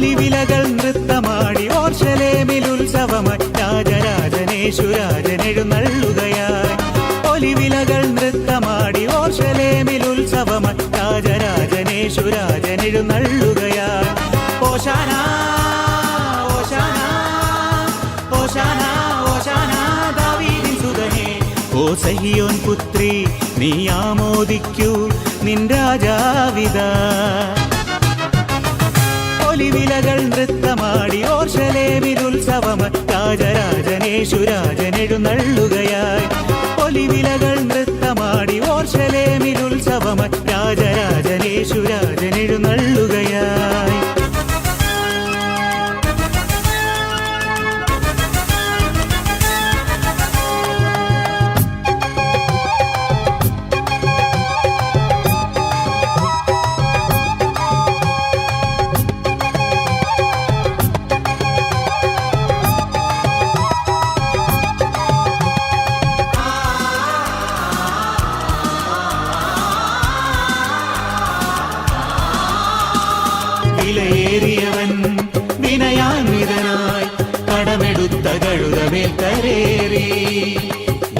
ഒലിവിലകൾ നൃത്തമാടി ഓർഷലേമിൽ ഉത്സവമായി രാജരാജനേശുരാജൻ എഴുന്നള്ളുകയായി ഒലിവിലകൾ നൃത്തമാടി ഓർഷലേമിൽ ഉത്സവമായി രാജരാജനേശുരാജൻ എഴുന്നള്ളുകയായി ഓശാന ഓശാന ഓശാന ഓശാന ദാവീദിൻ സുതനേ ഓ സഹിയോൻ പുത്രി നീ ആമോദിക്കൂ നിൻ രാജാവിത. ഒലിവിലകൾ നൃത്തമാടി ഓർഷലേവിലുത്സവം ഉത്സവം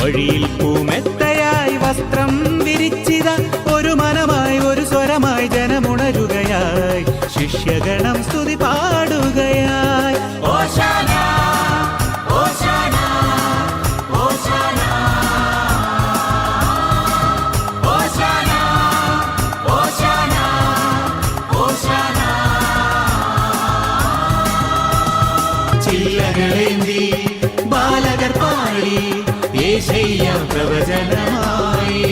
വഴിയിൽ പൂമെത്തയായി വസ്ത്രം വിരിച്ചിത ഒരു മനമായി ഒരു സ്വരമായി ജനമുണരുകയായി. ശിഷ്യഗണം സ്തുതി പാടുകയായി. ഓശാന ഓശാന ഓശാന. ചില്ലകളേന്തി ബാലകർ മാറി പ്രവചനമായി.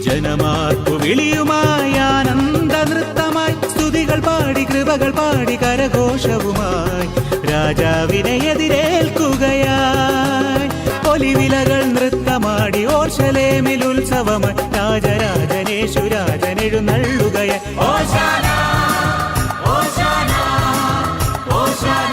ജനമാർക്കു വിളിയുമായി ആനന്ദ നൃത്തമായി. സ്തുതികൾ പാടി കൃപകൾ പാടി കരഘോഷവുമായി. രാജാവിനെ എതിരേൽക്കുകയായി ഒലിവിലകൾ നൃത്തമാടി ഓർഷലേമിൽ ഉത്സവമ രാജരാജനേശു രാജനെഴുന്നള്ളുകയായി. ഓശാന ഓശാന ഓശാന.